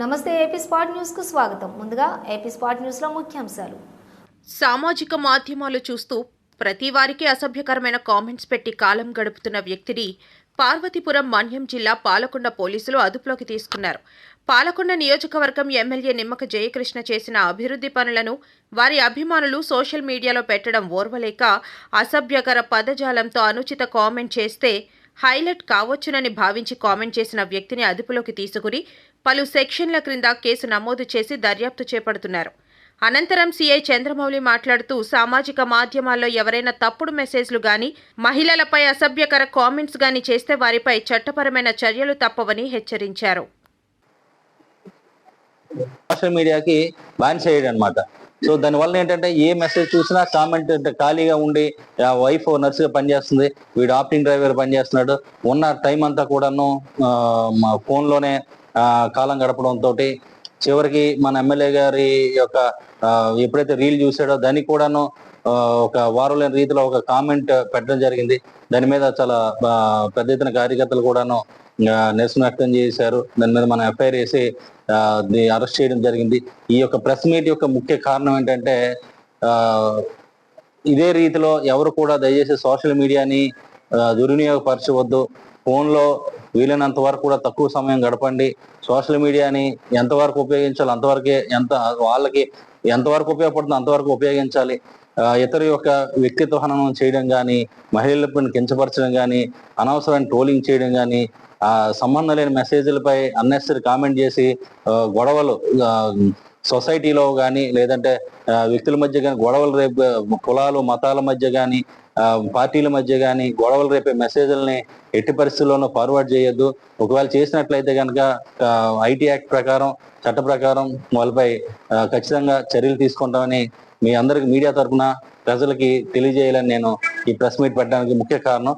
నమస్తే AP spot న్యూస్కు స్వాగతం. ముందుగా ఏపీ స్పాట్ న్యూస్లో ముఖ్యాంశాలు. సామాజిక మాధ్యమాలు చూస్తూ ప్రతి వారికి అసభ్యకరమైన కామెంట్స్ పెట్టి కాలం గడుపుతున్న వ్యక్తిని పార్వతీపురం మన్యం జిల్లా పాలకొండ పోలీసులు అదుపులోకి తీసుకున్నారు. పాలకొండ నియోజకవర్గం ఎమ్మెల్యే నిమ్మక జయకృష్ణ చేసిన అభివృద్ధి పనులను వారి అభిమానులు సోషల్ మీడియాలో పెట్టడం ఓర్వలేక అసభ్యకర పదజాలంతో అనుచిత కామెంట్ చేస్తే హైలైట్ కావచ్చునని భావించి కామెంట్ చేసిన వ్యక్తిని అదుపులోకి తీసుకుని పలు సెక్షన్ల క్రింద కేసు నమోదు చేసి దర్యాప్తు చేపడుతున్నారు. అనంతరం సీఐ చంద్రమౌళి మాట్లాడుతూ సామాజిక మాధ్యమాల్లో ఎవరైనా తప్పుడు మెసేజ్లు గాని మహిళలపై అసభ్యకర కామెంట్స్ గాని చేస్తే వారిపై చట్టపరమైన చర్యలు తప్పవని హెచ్చరించారు. సోషల్ మీడియాకి బ్యాన్ చేయడం అనమాట సో దానివల్ల ఏంటంటే ఏ మెసేజ్ చూసినా కామెంట్ ఖాళీగా ఉండి ఆ వైఫ్ నర్సుగా పనిచేస్తుంది వీడు ఆప్టింగ్ డ్రైవర్ పనిచేస్తున్నాడు. ఉన్న టైం అంతా కూడాను మా ఫోన్లోనే లోనే కాలం గడపడంతో చివరికి మన ఎమ్మెల్యే గారి యొక్క ఎప్పుడైతే రీల్ చూసాడో దానికి కూడాను ఒక వారంలోని రీతిలో ఒక కామెంట్ పెట్టడం జరిగింది. దాని మీద చాలా పెద్ద ఎత్తున కార్యకర్తలు కూడాను నిరసన వ్యక్తం చేశారు. దాని మీద మనం ఎఫ్ఐఆర్ వేసి అరెస్ట్ చేయడం జరిగింది. ఈ యొక్క ప్రెస్ మీట్ యొక్క ముఖ్య కారణం ఏంటంటే ఇదే రీతిలో ఎవరు కూడా దయచేసి సోషల్ మీడియాని దుర్వినియోగపరచవద్దు. ఫోన్లో వీలైనంత వరకు కూడా తక్కువ సమయం గడపండి. సోషల్ మీడియాని ఎంతవరకు ఉపయోగించాలి అంతవరకే ఎంత వాళ్ళకి ఎంతవరకు ఉపయోగపడుతుందో అంతవరకు ఉపయోగించాలి. ఇతర యొక్క వ్యక్తిత్వ హననం చేయడం కానీ మహిళలపై కించపరచడం కానీ అనవసరమైన ట్రోలింగ్ చేయడం కానీ ఆ సంబంధం లేని మెసేజ్లపై అన్నెసరీ కామెంట్ చేసి గొడవలు సొసైటీలో కానీ లేదంటే వ్యక్తుల మధ్య కానీ గొడవలు రేపు కులాలు మతాల మధ్య కానీ పార్టీల మధ్య కానీ గొడవలు రేపే మెసేజ్లని ఎట్టి పరిస్థితుల్లోనూ ఫార్వర్డ్ చేయొద్దు. ఒకవేళ చేసినట్లయితే కనుక ఐటీ యాక్ట్ ప్రకారం చట్ట ప్రకారం వాళ్ళపై ఖచ్చితంగా చర్యలు తీసుకుంటామని మీ అందరికి మీడియా తరఫున ప్రజలకి తెలియజేయాలని నేను ఈ ప్రెస్ మీట్ పెట్టడానికి ముఖ్య కారణం.